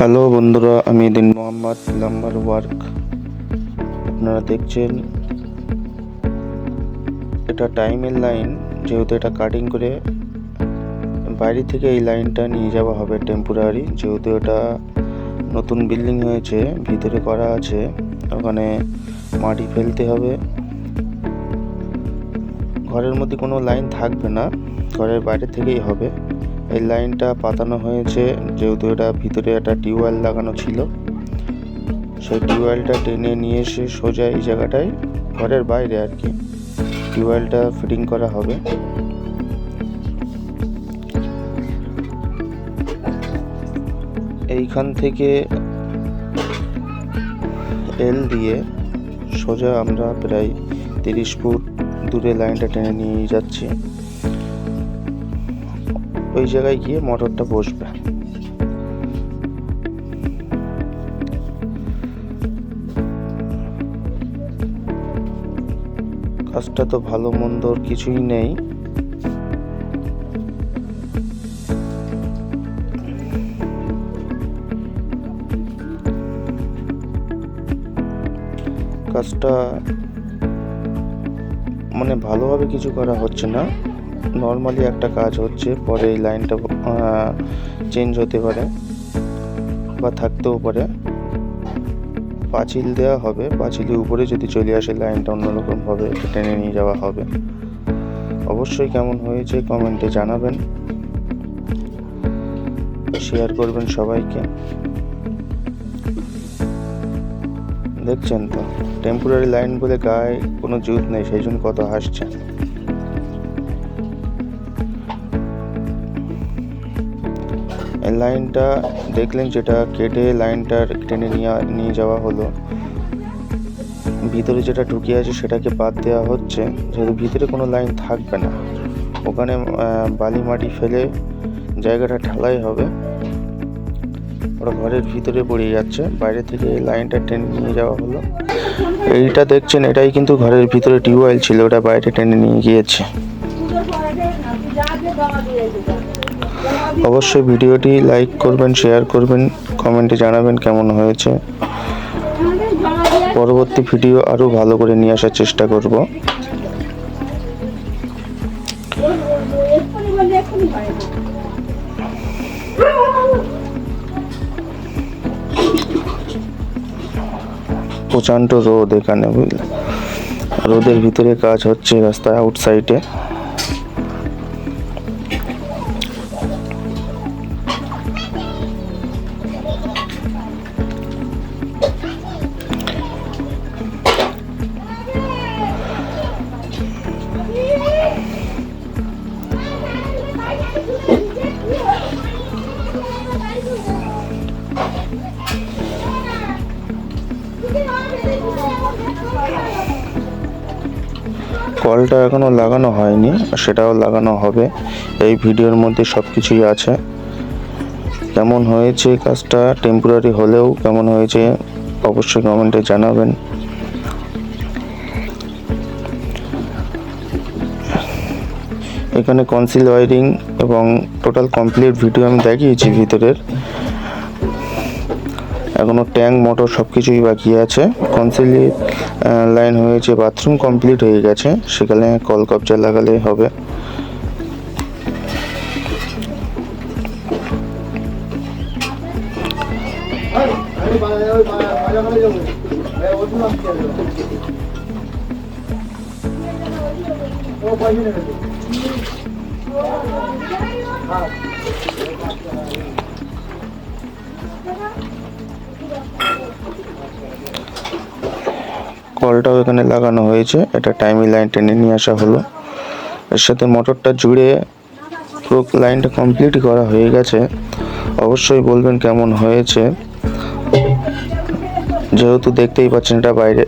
Hello বন্ধুরা, আমি দিন মোহাম্মদ প্লাম্বার ওয়ার্ক। আপনারা দেখছেন। এটা টাইমের লাইন, যেহেতু এটা কাটিং করে বাইরে থেকে এই লাইনটা নিয়ে যাওয়া হবে টেম্পোরারি। যেহেতু এটা নতুন বিল্ডিং হয়েছে, ভিতরে করা আছে, ওখানে মাটি ফেলতে হবে। ঘরের মধ্যে কোনো লাইন থাকবে না, ঘরের বাইরে থেকেই হবে। এই লাইনটা পাতানো হয়েছে, যেহেতু এটা ভিতরে একটা টিউবওয়েল লাগানো ছিল। সেই টিউবওয়েলটা টেনে নিয়ে এসে সোজা এই জায়গাটায়, ঘরের বাইরে আর কি, টিউবওয়েলটা ফিটিং করা হবে। এইখান থেকে এল দিয়ে সোজা আমরা প্রায় তিরিশ ফুট দূরে লাইনটা টেনে নিয়ে যাচ্ছি। ওই জায়গায় গিয়ে মোটরটা বসবে। কাজটা তো ভালো মন্দর কিছুই নেই। কাজটা মানে ভালোভাবে কিছু করা হচ্ছে না। নর্মালি একটা কাজ হচ্ছে, পরে এই লাইনটা চেঞ্জ হতে পারে বা থাকতেও পারে। পাঁচিল দেওয়া হবে, পাঁচিলের উপরে যদি চলে আসে লাইনটা অন্যরকমভাবে টেনে নিয়ে যাওয়া হবে। অবশ্যই কেমন হয়েছে কমেন্টে জানাবেন। শেয়ার করবেন সবাইকে। দেখছেন তো? টেম্পোরারি লাইন বলে গায়ে কোনো জুত নেই, সেই জন্য কত হাসছে লাইনটা দেখলেন যেটা কেটে লাইনটা টেনে নিয়ে নিয়ে যাওয়া হলো। ভিতরে যেটা ঢুকিয়ে আছে সেটাকে বাদ দেওয়া হচ্ছে। যেহেতু ভিতরে কোনো লাইন থাকবে না। ওখানে বালি মাটি ফেলে জায়গাটা ঢালাই হবে। ওরা ঘরের ভিতরে পড়ে যাচ্ছে। বাইরে থেকে লাইনটা টেনে নিয়ে যাওয়া হলো। এইটা দেখছেন, এটাই কিন্তু ঘরের ভিতরে টিউবওয়েল ছিল। ওটা বাইরে টেনে নিয়ে গিয়েছে। অবশ্যই ভিডিওটি লাইক করবেন, শেয়ার করবেন, কমেন্টে জানাবেন কেমন হয়েছে। পরবর্তী ভিডিও আরও ভালো করে নিয়ে আসার চেষ্টা করব। প্রচণ্ড রোদ এখানে রোদের ভিতরে কাজ হচ্ছে রাস্তায় আউটসাইডে কলটা এখনও লাগানো হয়নি, সেটাও লাগানো হবে। এই ভিডিওর মধ্যে সব কিছুই আছে। কেমন হয়েছে কাজটা টেম্পোরারি হলেও কেমন হয়েছে, অবশ্যই কমেন্টে জানাবেন। এখানে কনসিল ওয়ারিং এবং টোটাল কমপ্লিট ভিডিও আমি দেখিয়েছি ভিতরের। এখনও ট্যাঙ্ক, মোটর সব কিছুই বাকি আছে। কনসিলি লাইন হয়েছে বাথরুম কমপ্লিট হয়ে গেছে। সেখানে কল কবজা লাগালে হবে। কলটাও এখানে লাগানো হয়েছে। এটা টাইমি লাইন টেনে নিয়ে আসা হলো। এর সাথে মোটরটা জুড়ে পুরো লাইনটা কমপ্লিট করা হয়ে গেছে। অবশ্যই বলবেন কেমন হয়েছে। যেহেতু দেখতেই পাচ্ছেন এটা বাইরে